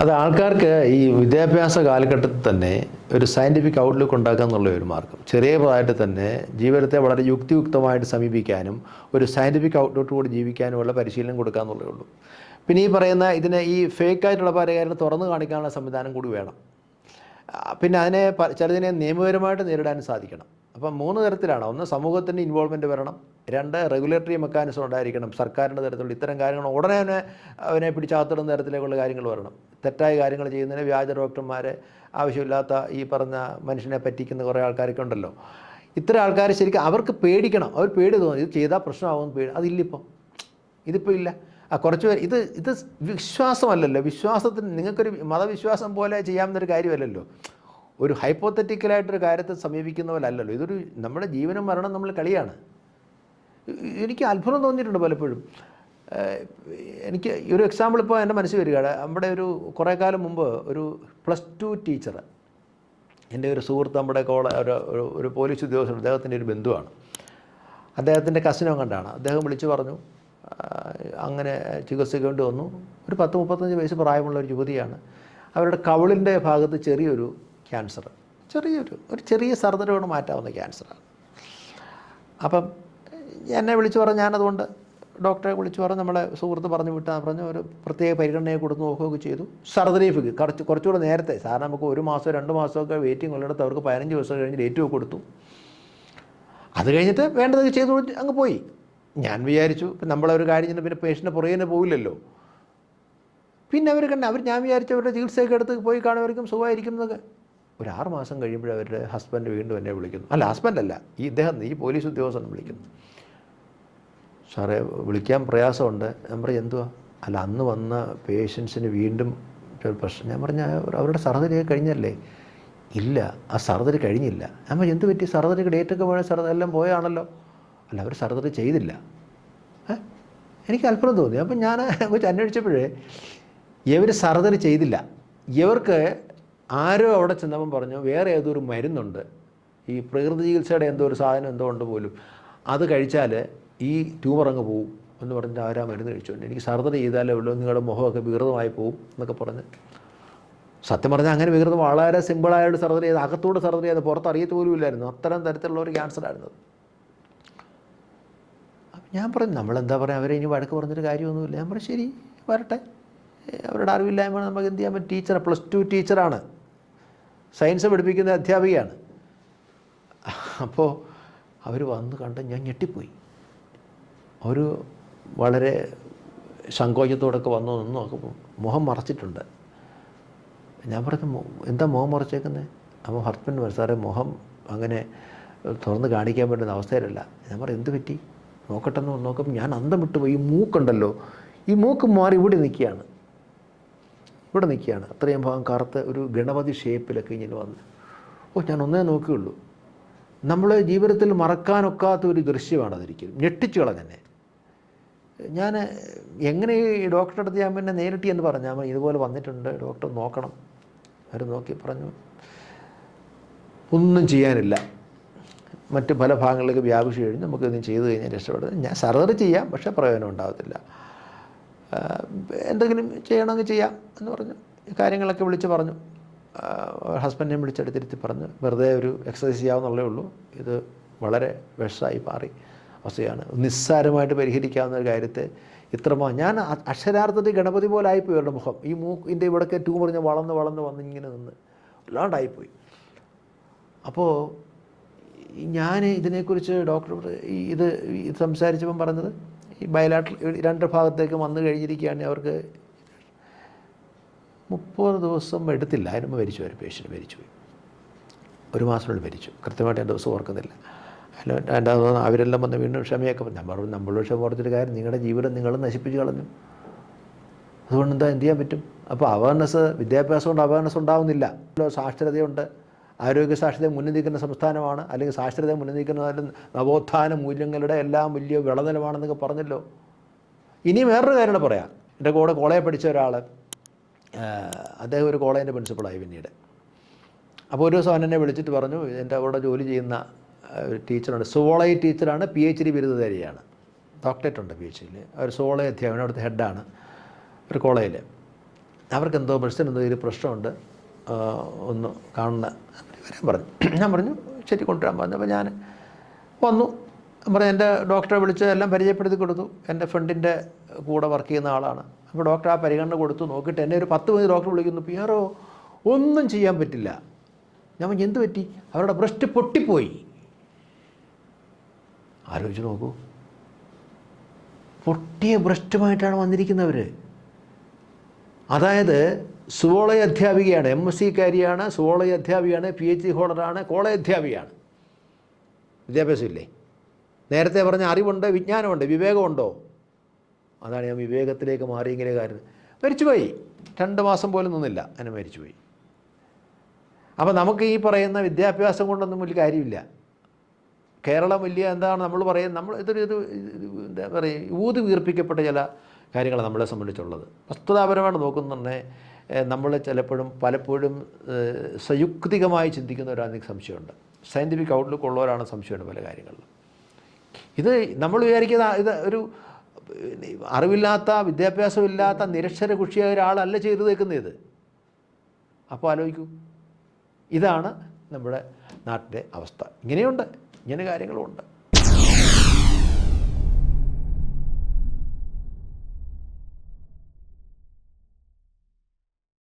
അത് ആൾക്കാർക്ക് ഈ വിദ്യാഭ്യാസ കാലഘട്ടത്തിൽ തന്നെ ഒരു സയന്റിഫിക് ഔട്ട്ലുക്ക് ഉണ്ടാക്കുക എന്നുള്ള ഒരു മാർഗം. ചെറിയ പ്രായത്തിൽ തന്നെ ജീവിതത്തെ വളരെ യുക്തിയുക്തമായിട്ട് സമീപിക്കാനും ഒരു സയന്റിഫിക് ഔട്ട്ലുക്ക് കൂടി ജീവിക്കാനുമുള്ള പരിശീലനം കൊടുക്കുക എന്നുള്ളേ ഉള്ളൂ. പിന്നെ ഈ പറയുന്ന ഇതിനെ ഈ ഫേക്ക് ആയിട്ടുള്ള പരകാരം തുറന്നു കാണിക്കാനുള്ള സംവിധാനം കൂടി വേണം. പിന്നെ അതിനെ ചിലതിനെ നിയമപരമായിട്ട് നേരിടാൻ സാധിക്കണം. അപ്പം മൂന്ന് തരത്തിലാണ്. ഒന്ന് സമൂഹത്തിന്റെ ഇൻവോൾവ്മെന്റ് വരണം. രണ്ട് റെഗുലേറ്ററി മെക്കാനിസം ഉണ്ടായിരിക്കണം. സർക്കാരിന്റെ തരത്തിലുള്ള ഇത്തരം കാര്യങ്ങൾ ഉടനെ തന്നെ അവനെ പിടിച്ചാത്തിടുന്ന തരത്തിലേക്കുള്ള കാര്യങ്ങൾ വരണം. തെറ്റായ കാര്യങ്ങൾ ചെയ്യുന്നതിന് വ്യാജ ഡോക്ടർമാരെ ആവശ്യമില്ലാത്ത ഈ പറഞ്ഞ മനുഷ്യനെ പറ്റിക്കുന്ന കുറേ ആൾക്കാരൊക്കെ ഉണ്ടല്ലോ. ഇത്തരം ആൾക്കാർ ശരിക്കും അവർക്ക് പേടിക്കണം. അവർ പേടി തോന്നും. ഇത് ചെയ്താൽ പ്രശ്നമാകുമെന്ന് പേടി. അതില്ലിപ്പം. ഇതിപ്പോൾ ഇല്ല. ആ കുറച്ച് പേര് ഇത് ഇത് വിശ്വാസമല്ലല്ലോ. വിശ്വാസത്തിന് നിങ്ങൾക്കൊരു മതവിശ്വാസം പോലെ ചെയ്യാവുന്നൊരു കാര്യമല്ലല്ലോ. ഒരു ഹൈപ്പോത്തറ്റിക്കലായിട്ടൊരു കാര്യത്തെ സമീപിക്കുന്ന പോലെ അല്ലല്ലോ ഇതൊരു നമ്മുടെ ജീവനും മരണം നമ്മൾ കളിയാണ്. എനിക്ക് അത്ഭുതം തോന്നിയിട്ടുണ്ട് പലപ്പോഴും. എനിക്ക് ഒരു എക്സാമ്പിൾ ഇപ്പോൾ എന്റെ മനസ്സിൽ വരികയാണ് നമ്മുടെ ഒരു കുറേ കാലം മുമ്പ് ഒരു പ്ലസ് ടു ടീച്ചർ എന്റെ ഒരു സുഹൃത്ത് നമ്മുടെ കോള ഒരു ഒരു- പോലീസ് ഉദ്യോഗസ്ഥൻ അദ്ദേഹത്തിന്റെ ഒരു ബന്ധുവാണ്. അദ്ദേഹത്തിന്റെ കസിനോ കണ്ടാണ്. അദ്ദേഹം വിളിച്ചു പറഞ്ഞു അങ്ങനെ ചികിത്സയ്ക്ക് വേണ്ടി വന്നു. ഒരു പത്ത് മുപ്പത്തഞ്ച് വയസ്സ് പ്രായമുള്ള ഒരു യുവതിയാണ്. അവരുടെ കവിളിന്റെ ഭാഗത്ത് ചെറിയൊരു ക്യാൻസർ. ചെറിയൊരു ഒരു ചെറിയ സർജറി കൊണ്ട് മാറ്റാവുന്ന ക്യാൻസറാണ്. അപ്പം എന്നെ വിളിച്ചു പറഞ്ഞു ഞാനതുകൊണ്ട് ഡോക്ടറെ വിളിച്ചു പറഞ്ഞു നമ്മളെ സുഹൃത്ത് പറഞ്ഞു വിട്ടാൽ പറഞ്ഞു ഒരു പ്രത്യേക പരിഗണനയെ കൊടുത്ത് നോക്കുകയൊക്കെ ചെയ്തു. സർജറി ഫിക്ക് കുറച്ച് കുറച്ചുകൂടെ നേരത്തെ സാറിന് നമുക്ക് ഒരു മാസമോ രണ്ട് മാസമൊക്കെ വെയിറ്റിംഗ് ഉള്ളിടത്ത് അവർക്ക് പതിനഞ്ച് ദിവസം കഴിഞ്ഞ് ഡേറ്റ് ഒക്കെ കൊടുത്തു. അത് കഴിഞ്ഞിട്ട് വേണ്ടതൊക്കെ ചെയ്തു അങ്ങ് പോയി. ഞാൻ വിചാരിച്ചു ഇപ്പം നമ്മളൊരു കാര്യം ചെയ്യുന്ന പിന്നെ പേഷ്യന്റെ പുറകെ പോയില്ലല്ലോ പിന്നെ അവർ കണ്ട അവർ ഞാൻ വിചാരിച്ചു അവരുടെ ചികിത്സയൊക്കെ എടുത്ത് പോയി കാണുമായിരിക്കും സുഖമായിരിക്കും എന്നൊക്കെ. ഒരു ആറ് മാസം കഴിയുമ്പോൾ അവരുടെ ഹസ്ബൻഡ് വീണ്ടും എന്നെ വിളിക്കുന്നു. അല്ല ഹസ്ബൻഡല്ല ഈ ഇദ്ദേഹം ഈ പോലീസ് ഉദ്യോഗസ്ഥൻ വിളിക്കുന്നു. സാറേ വിളിക്കാൻ പ്രയാസമുണ്ട്. ഞാൻ പറയും എന്തുവാ? അല്ല അന്ന് വന്ന പേഷ്യൻസിന് വീണ്ടും പ്രശ്നം. ഞാൻ പറഞ്ഞ അവരുടെ സർജറി കഴിഞ്ഞല്ലേ? ഇല്ല ആ സർജറി കഴിഞ്ഞില്ല. ഞാൻ പറഞ്ഞു എന്ത് പറ്റി? സർജറിക്ക് ഡേറ്റൊക്കെ പോയ സർജറി എല്ലാം പോയാണല്ലോ. അല്ല അവർ സർജറി ചെയ്തില്ല. എനിക്ക് അത്ഭുതം തോന്നി. അപ്പം ഞാൻ കുറച്ച് അന്വേഷിച്ചപ്പോഴേ ഇവർ സർജറി ചെയ്തില്ല. ഇവർക്ക് ആരോ അവിടെ ചെന്നപ്പം പറഞ്ഞു വേറെ ഏതോ ഒരു മരുന്നുണ്ട്? ഈ പ്രകൃതി ചികിത്സയുടെ എന്തോ ഒരു സാധനം എന്തോ ഉണ്ട് പോലും. അത് കഴിച്ചാൽ ഈ ട്യൂമർ അങ്ങ് പോവും. എന്ന് പറഞ്ഞിട്ട് ആരാ മരുന്ന് കഴിച്ചുകൊണ്ട് എനിക്ക് സർജറി ചെയ്താലേ ഉള്ളൂ നിങ്ങളുടെ മുഖമൊക്കെ വികൃതമായി പോവും എന്നൊക്കെ പറഞ്ഞ്. സത്യം പറഞ്ഞാൽ അങ്ങനെ വികൃതം വളരെ സിമ്പിളായിട്ട് സർജറി ചെയ്ത് അകത്തൂടെ സർജറി ചെയ്ത് പുറത്ത് അറിയത്ത് പോലും ഇല്ലായിരുന്നു അത്തരം തരത്തിലുള്ള ഒരു അപ്പം ഞാൻ പറഞ്ഞു നമ്മളെന്താ പറയുക അവരെ ഇനി വഴക്ക് പറഞ്ഞിട്ട് കാര്യമൊന്നുമില്ല. ഞാൻ പറഞ്ഞു ശരി വരട്ടെ. അവരുടെ അറിവില്ലായ്മ നമുക്ക് എന്ത് ചെയ്യാൻ പറ്റും? ടീച്ചർ പ്ലസ് ടു ടീച്ചറാണ്. സയൻസ് പഠിപ്പിക്കുന്ന അധ്യാപികയാണ്. അപ്പോൾ അവർ വന്ന് കണ്ട് ഞാൻ ഞെട്ടിപ്പോയി. ഒരു വളരെ സങ്കോചത്തോടൊക്കെ വന്നു നിന്നു നോക്കുമ്പോൾ മുഖം മറച്ചിട്ടുണ്ട്. ഞാൻ പറഞ്ഞു എന്താ മുഖം മറച്ചേക്കുന്നത് അപ്പോൾ ഹസ്ബൻഡ് പറഞ്ഞു സാറേ മുഖം അങ്ങനെ തുറന്ന് കാണിക്കാൻ പറ്റുന്ന അവസ്ഥയിലല്ല. ഞാൻ പറഞ്ഞു എന്ത് പറ്റി? നോക്കട്ടെ എന്ന് നോക്കുമ്പോൾ ഞാൻ അന്തം വിട്ടുപോയി. ഈ മൂക്കുണ്ടല്ലോ. ഈ മൂക്ക് മാറി ഇവിടെ നിൽക്കുകയാണ്. ഇവിടെ നിൽക്കുകയാണ്. അത്രയും ഭാഗം കറുത്ത് ഒരു ഗണപതി ഷേപ്പിലൊക്കെ ഇങ്ങനെ വന്ന്. ഓ ഞാൻ ഒന്നേ നോക്കുകയുള്ളൂ. നമ്മളെ ജീവിതത്തിൽ മറക്കാനൊക്കാത്ത ഒരു ദൃശ്യമാണ് അതൊരിക്കലും. ഞെട്ടിച്ചു കളഞ്ഞെന്നെ. ഞാൻ എങ്ങനെ ഈ ഡോക്ടറെ അടുത്ത് ഞാൻ പിന്നെ നേരിട്ട് എന്ന് പറഞ്ഞു. ഞാൻ ഇതുപോലെ വന്നിട്ടുണ്ട് ഡോക്ടർ നോക്കണം. അവർ നോക്കി പറഞ്ഞു. ഒന്നും ചെയ്യാനില്ല. മറ്റ് പല ഭാഗങ്ങളിലേക്ക് വ്യാപിച്ചു കഴിഞ്ഞ് നമുക്കിതും ചെയ്തു കഴിഞ്ഞാൽ രക്ഷപ്പെടുന്നത് ഞാൻ സർജറി ചെയ്യാം പക്ഷേ പ്രയോജനം ഉണ്ടാകത്തില്ല എന്തെങ്കിലും ചെയ്യണമെങ്കിൽ ചെയ്യാം എന്ന് പറഞ്ഞു. കാര്യങ്ങളൊക്കെ വിളിച്ച് പറഞ്ഞു. ഹസ്ബൻഡിനെ വിളിച്ചെടുത്തിരുത്തി പറഞ്ഞു വെറുതെ ഒരു എക്സസൈസ് ചെയ്യാവുന്നുള്ളേ ഉള്ളൂ. ഇത് വളരെ വിഷമായി മാറി അവസ്ഥയാണ്. നിസ്സാരമായിട്ട് പരിഹരിക്കാവുന്ന ഒരു കാര്യത്തെ ഇത്രമാ ഞാൻ അക്ഷരാർത്ഥത്തിൽ ഗണപതി പോലെ ആയിപ്പോയി അവരുടെ മുഖം. ഈ മൂക്കിന്റെ ഇവിടൊക്കെ ട്യൂമർ ഞാൻ വളർന്ന് വളർന്ന് വന്ന് ഇങ്ങനെ നിന്ന് വല്ലാണ്ടായിപ്പോയി. അപ്പോൾ ഞാൻ ഇതിനെക്കുറിച്ച് ഡോക്ടർ ഇത് സംസാരിച്ചപ്പം പറഞ്ഞത് ഈ ബയലാട്രൽ രണ്ട് ഭാഗത്തേക്ക് വന്നു കഴിഞ്ഞിരിക്കുകയാണ്. അവർക്ക് മുപ്പത് ദിവസം എടുത്തില്ല. അതിന് മരിച്ചു. ഒരു പേഷ്യന്റ് മരിച്ചുപോയി ഒരു മാസത്തിനുള്ളിൽ മരിച്ചു. കൃത്യമായിട്ട് ഞാൻ ദിവസം ഓർക്കുന്നില്ല. അല്ല എന്റെ അവരെല്ലാം വന്ന് വീണ്ടും ക്ഷമയൊക്കെ നമ്മൾ നമ്മൾ ക്ഷമ ഓർത്തിട്ട് കാര്യം നിങ്ങളുടെ ജീവിതം നിങ്ങൾ നശിപ്പിച്ച് കളഞ്ഞു. അതുകൊണ്ട് എന്താ എന്ത് ചെയ്യാൻ പറ്റും? അപ്പോൾ അവയർനെസ് വിദ്യാഭ്യാസം കൊണ്ട് അവയർനെസ് ഉണ്ടാവുന്നില്ല. സാക്ഷരതയുണ്ട്. ആരോഗ്യ സാക്ഷരത മുന്നിൽ സംസ്ഥാനമാണ് അല്ലെങ്കിൽ സാക്ഷരത മുന്നിൽ നിൽക്കുന്ന നവോത്ഥാന മൂല്യങ്ങളുടെ എല്ലാം വലിയ വിളനിലമാണെന്നൊക്കെ പറഞ്ഞല്ലോ. ഇനി വേറൊരു കാര്യം പറയാം. എന്റെ കൂടെ കോളേജിൽ പഠിച്ച ഒരാൾ അദ്ദേഹം ഒരു കോളേജിന്റെ പ്രിൻസിപ്പളായി പിന്നീട്. അപ്പോൾ ഒരു ദിവസം എന്നെ വിളിച്ചിട്ട് പറഞ്ഞു എന്റെ അവിടെ ജോലി ചെയ്യുന്ന ഒരു ടീച്ചറുണ്ട്. സോളൈ ടീച്ചറാണ് പി എച്ച് ഡി ബിരുദധാരിയാണ്. ഡോക്ടറേറ്റ് ഉണ്ട് പി എച്ച് ഡിയിൽ. ഒരു സോളൈ അധ്യാപനം അവിടുത്തെ ഹെഡാണ് ഒരു കോളേജിൽ. അവർക്ക് എന്തോ പ്രശ്നം എന്തോ ഒരു പ്രശ്നമുണ്ട്. ഒന്ന് കാണുന്ന വരാൻ പറഞ്ഞു. ഞാൻ പറഞ്ഞു ശരി കൊണ്ടുവരാൻ പറഞ്ഞു. അപ്പോൾ ഞാൻ വന്നു. പറഞ്ഞു എന്റെ ഡോക്ടറെ വിളിച്ച് എല്ലാം പരിചയപ്പെടുത്തി കൊടുത്തു. എന്റെ ഫ്രണ്ടിന്റെ കൂടെ വർക്ക് ചെയ്യുന്ന ആളാണ്. അപ്പോൾ ഡോക്ടർ ആ പരിഗണന കൊടുത്തു. നോക്കിയിട്ട് എന്നെ ഒരു പത്ത് മണി ഡോക്ടർ വിളിക്കുന്നു. പിയാറോ ഒന്നും ചെയ്യാൻ പറ്റില്ല. ഞാൻ പറഞ്ഞു എന്ത് പറ്റി? അവരുടെ ബ്രസ്റ്റ് പൊട്ടിപ്പോയി. ആലോചിച്ച് നോക്കൂ. പൊട്ടിയ ബ്രസ്റ്റുമായിട്ടാണ് വന്നിരിക്കുന്നവർ അതായത് സുവോളയ അധ്യാപികയാണ് എം എസ് സിക്കാരിയാണ് സുവോളയ അധ്യാപികയാണ് പി എച്ച് ഡി ഹോൾഡറാണ് കോളേജ് അധ്യാപികയാണ്. വിദ്യാഭ്യാസമില്ലേ? നേരത്തെ പറഞ്ഞ അറിവുണ്ട് വിജ്ഞാനമുണ്ട് വിവേകമുണ്ടോ? അതാണ് ഞാൻ വിവേകത്തിലേക്ക് മാറി ഇങ്ങനെ കാര്യം. മരിച്ചുപോയി. രണ്ട് മാസം പോലും നിന്നില്ല അങ്ങനെ മരിച്ചുപോയി. അപ്പോൾ നമുക്ക് ഈ പറയുന്ന വിദ്യാഭ്യാസം കൊണ്ടൊന്നും വലിയ കാര്യമില്ല. കേരളം വലിയ എന്താണ് നമ്മൾ പറയുന്നത്? നമ്മൾ ഇതൊരു ഇത് ഇത് എന്താ പറയുക? ഊതി വീർപ്പിക്കപ്പെട്ട ചില കാര്യങ്ങളാണ് നമ്മളെ സംബന്ധിച്ചുള്ളത്. വസ്തുതാപരമായിട്ട് നോക്കുന്നുണ്ടെ നമ്മൾ ചിലപ്പോഴും പലപ്പോഴും സയുക്തികമായി ചിന്തിക്കുന്നവരാണ് എനിക്ക് സംശയമുണ്ട്. സയന്റിഫിക് ഔട്ട്ലുക്ക് ഉള്ളവരാണ് സംശയമുണ്ട് പല കാര്യങ്ങളിലും. ഇത് നമ്മൾ വിചാരിക്കുന്ന ഇത് ഒരു അറിവില്ലാത്ത വിദ്യാഭ്യാസമില്ലാത്ത നിരക്ഷര കുഷിയായ ഒരാളല്ല ചെയ്തു തേക്കുന്നത് ഇത് അപ്പോൾ ആലോചിക്കൂ. ഇതാണ് നമ്മുടെ നാട്ടിലെ അവസ്ഥ. ഇങ്ങനെയുണ്ട്. ഇങ്ങനെ കാര്യങ്ങളുമുണ്ട്